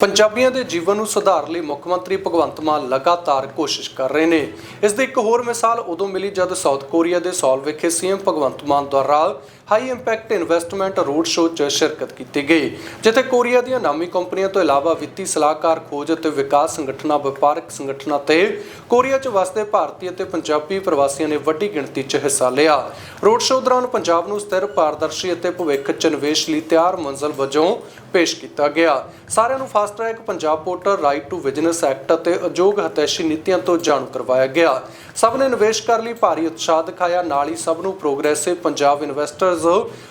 ਪੰਜਾਬੀਆਂ ਦੇ ਜੀਵਨ ਨੂੰ ਸੁਧਾਰਨ ਲਈ ਮੁੱਖ ਮੰਤਰੀ ਭਗਵੰਤ ਮਾਨ ਲਗਾਤਾਰ ਕੋਸ਼ਿਸ਼ ਕਰ ਰਹੇ ਨੇ। ਇਸ ਦੀ ਇੱਕ ਹੋਰ ਮਿਸਾਲ ਉਦੋਂ ਮਿਲੀ ਜਦ ਸਾਊਥ ਕੋਰੀਆ ਦੇ ਸੌਲ ਵਿਖੇ ਸੀਐਮ ਭਗਵੰਤ ਮਾਨ ਦੁਆਰਾ high impact investment road show 'ਚ ਸ਼ਿਰਕਤ ਕੀਤੀ ਗਈ, ਜਿੱਥੇ ਕੋਰੀਆ ਦੀਆਂ ਨਾਮੀ ਕੰਪਨੀਆਂ ਤੋਂ ਇਲਾਵਾ ਵਿੱਤੀ ਸਲਾਹਕਾਰ ਖੋਜ ਅਤੇ ਵਿਕਾਸ ਸੰਗਠਨਾਂ, ਵਪਾਰਕ ਸੰਗਠਨਾਂ ਤੇ ਕੋਰੀਆ 'ਚ ਵਸਦੇ ਭਾਰਤੀ ਅਤੇ ਪੰਜਾਬੀ ਪ੍ਰਵਾਸੀਆਂ ਨੇ ਵੱਡੀ ਗਿਣਤੀ 'ਚ ਹਿੱਸਾ ਲਿਆ। ਰੋਡ ਸ਼ੋਅ ਦੌਰਾਨ ਪੰਜਾਬ ਨੂੰ ਸਥਿਰ, ਪਾਰਦਰਸ਼ੀ ਅਤੇ ਭਵਿੱਖ 'ਚ ਨਿਵੇਸ਼ ਲਈ ਤਿਆਰ ਮੰਜ਼ਲ ਵਜੋਂ ਪੇਸ਼ ਕੀਤਾ ਗਿਆ। ਸਾਰਿਆਂ ਨੂੰ fast track Punjab portal, right to business act ਅਤੇ ਉਦਯੋਗ ਹਤੈਸ਼ੀ ਨੀਤੀਆਂ ਤੋਂ ਜਾਣੂ ਕਰਵਾਇਆ ਗਿਆ। ਸਭ ਨੇ ਨਿਵੇਸ਼ ਕਰਨ ਲਈ, ਭਾਰੀ ਉਤਸ਼ਾਹ ਦਿਖਾਇਆ, ਨਾਲ ਹੀ ਸਭ ਨੂੰ ਪ੍ਰੋਗਰੈਸਿਵ ਪੰਜਾਬ ਇਨਵੈਸਟਰਸ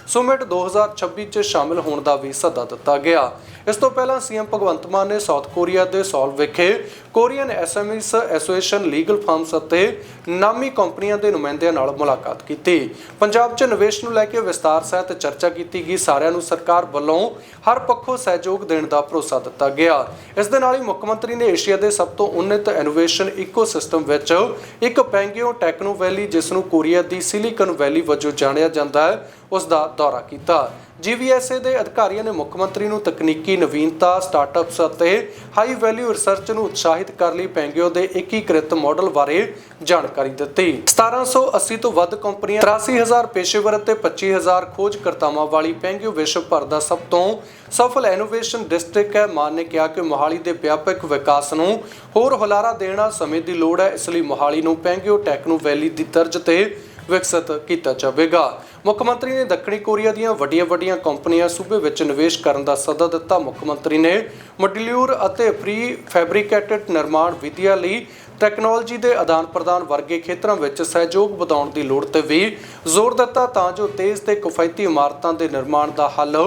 ਸੁਮਿਟ 2026 'ਚ ਸ਼ਾਮਿਲ ਹੋਣ ਦਾ ਵੀ ਸੱਦਾ ਦਿੱਤਾ ਗਿਆ। ਇਸ ਤੋਂ ਪਹਿਲਾਂ ਸੀਐਮ ਭਗਵੰਤ ਮਾਨ ਨੇ ਸਾਊਥ ਕੋਰੀਆ ਦੇ ਸੌਲ ਵਿਖੇ Korean SMEs association legal firms ਅਤੇ ਨਾਮੀ ਕੰਪਨੀਆਂ ਦੇ ਨੁਮਾਇੰਦਿਆਂ ਨਾਲ ਮੁਲਾਕਾਤ ਕੀਤੀ। ਪੰਜਾਬ 'ਚ ਨਿਵੇਸ਼ ਨੂੰ ਲੈ ਕੇ ਵਿਸਤਾਰ ਸਹਿਤ ਚਰਚਾ ਕੀਤੀ ਗਈ। ਸਾਰਿਆਂ ਨੂੰ ਸਰਕਾਰ ਵੱਲੋਂ ਹਰ ਪੱਖੋਂ ਸਹਿਯੋਗ ਦੇਣ ਦਾ ਭਰੋਸਾ ਦਿੱਤਾ ਗਿਆ। ਇਸ ਦੇ ਨਾਲ ਹੀ ਮੁੱਖ ਮੰਤਰੀ ਨੇ ਏਸ਼ੀਆ ਦੇ ਸਭ ਤੋਂ ਉન્નਤ ਇਨੋਵੇਸ਼ਨ ਇਕੋਸਿਸਟਮ ਵਿੱਚ ਇੱਕ ਪੈਂਗਿਓ ਟੈਕਨੋ ਵੈਲੀ, ਜਿਸ ਨੂੰ ਕੋਰੀਆ ਦੀ ਸਿਲੀਕਨ ਵੈਲੀ ਵਜੋਂ ਜਾਣਿਆ ਜਾਂਦਾ ਹੈ ਉਸ ਦਾ ਦੌਰਾ ਕੀਤਾ। ਜੀਵੀਐਸਏ ਦੇ ਅਧਿਕਾਰੀਆਂ ਨੇ ਮੁੱਖ ਮੰਤਰੀ ਨੂੰ ਤਕਨੀਕੀ ਨਵੀਨਤਾ ਸਟਾਰਟਅਪਸ ਅਤੇ ਹਾਈ ਵੈਲਿਊ ਰਿਸਰਚ ਨੂੰ ਉਤਸ਼ਾਹਿਤ ਕਰਨ ਲਈ ਪੈਂਗਿਓ ਦੇ ਏਕੀਕ੍ਰਿਤ ਮਾਡਲ ਬਾਰੇ ਜਾਣਕਾਰੀ ਦਿੱਤੀ। 1780 ਤੋਂ ਵੱਧ ਕੰਪਨੀਆਂ 83000 ਪੇਸ਼ੇਵਰ ਅਤੇ 25000 ਖੋਜਕਰਤਾਵਾਂ ਵਾਲੀ ਪੈਂਗਿਓ ਵਿਸ਼ਵ ਭਰ ਦਾ ਸਭ ਤੋਂ ਸਫਲ ਇਨੋਵੇਸ਼ਨ ਡਿਸਟ੍ਰਿਕਟ ਹੈ। ਮਾਨ ਨੇ ਕਿਹਾ ਕਿ ਮੋਹਾਲੀ ਦੇ ਵਿਆਪਕ ਵਿਕਾਸ ਨੂੰ ਹੋਰ ਹੁਲਾਰਾ ਦੇਣਾ ਸਮੇਂ ਦੀ ਲੋੜ ਹੈ। ਇਸ ਲਈ ਮੋਹਾਲੀ ਨੂੰ ਪੈਂਗਿਓ ਟੈਕਨੋ ਵੈਲੀ ਦੀ ਤਰਜ਼ ਤੇ ਵਿਕਸਿਤ ਕੀਤਾ ਜਾਵੇਗਾ। ਮੁੱਖ ਮੰਤਰੀ ਨੇ ਦੱਖਣੀ ਕੋਰੀਆ ਦੀਆਂ ਵੱਡੀਆਂ-ਵੱਡੀਆਂ ਕੰਪਨੀਆਂ ਸੂਬੇ ਵਿੱਚ ਨਿਵੇਸ਼ ਕਰਨ ਦਾ ਸੱਦਾ ਦਿੱਤਾ। ਮੁੱਖ ਮੰਤਰੀ ਨੇ ਮੋਡਿਊਲਰ ਅਤੇ ਪ੍ਰੀ ਫੈਬਰਿਕੇਟਡ ਨਿਰਮਾਣ ਵਿਧੀਆਂ ਲਈ ਟੈਕਨੋਲੋਜੀ ਦੇ ਆਦਾਨ ਪ੍ਰਦਾਨ ਵਰਗੇ ਖੇਤਰਾਂ ਵਿੱਚ ਸਹਿਯੋਗ ਵਧਾਉਣ ਦੀ ਲੋੜ ਤੇ ਵੀ ਜ਼ੋਰ ਦਿੱਤਾ ਤਾਂ ਜੋ ਤੇਜ਼ ਤੇ ਕਿਫਾਇਤੀ ਇਮਾਰਤਾਂ ਦੇ ਨਿਰਮਾਣ ਦਾ ਹੱਲ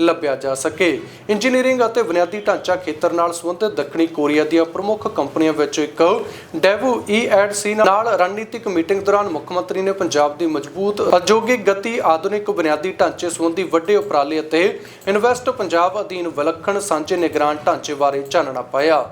ਲੱਭਿਆ ਜਾ ਸਕੇ। ਇੰਜੀਨੀਅਰਿੰਗ ਅਤੇ ਬੁਨਿਆਦੀ ਢਾਂਚਾ ਖੇਤਰ ਨਾਲ ਸੰਬੰਧਿਤ ਦੱਖਣੀ ਕੋਰੀਆ ਦੀਆਂ ਪ੍ਰਮੁੱਖ ਕੰਪਨੀਆਂ ਵਿੱਚ ਇੱਕ ਡੈਵੂ ਈਐਡਸੀ ਨਾਲ ਰਣਨੀਤਿਕ ਮੀਟਿੰਗ ਦੌਰਾਨ ਮੁੱਖ ਮੰਤਰੀ ਨੇ ਪੰਜਾਬ ਦੀ ਮਜ਼ਬੂਤ, ਉਦਯੋਗਿਕ ਗਤੀ, ਆਧੁਨਿਕ ਬੁਨਿਆਦੀ ਢਾਂਚੇ ਸੰਬੰਧੀ ਵੱਡੇ ਉਪਰਾਲੇ ਅਤੇ ਇਨਵੈਸਟ ਪੰਜਾਬ ਅਧੀਨ ਵਿਲੱਖਣ ਸਾਂਝੇ ਨਿਗਰਾਨ ਢਾਂਚੇ ਬਾਰੇ ਚਾਨਣਾ ਪਾਇਆ।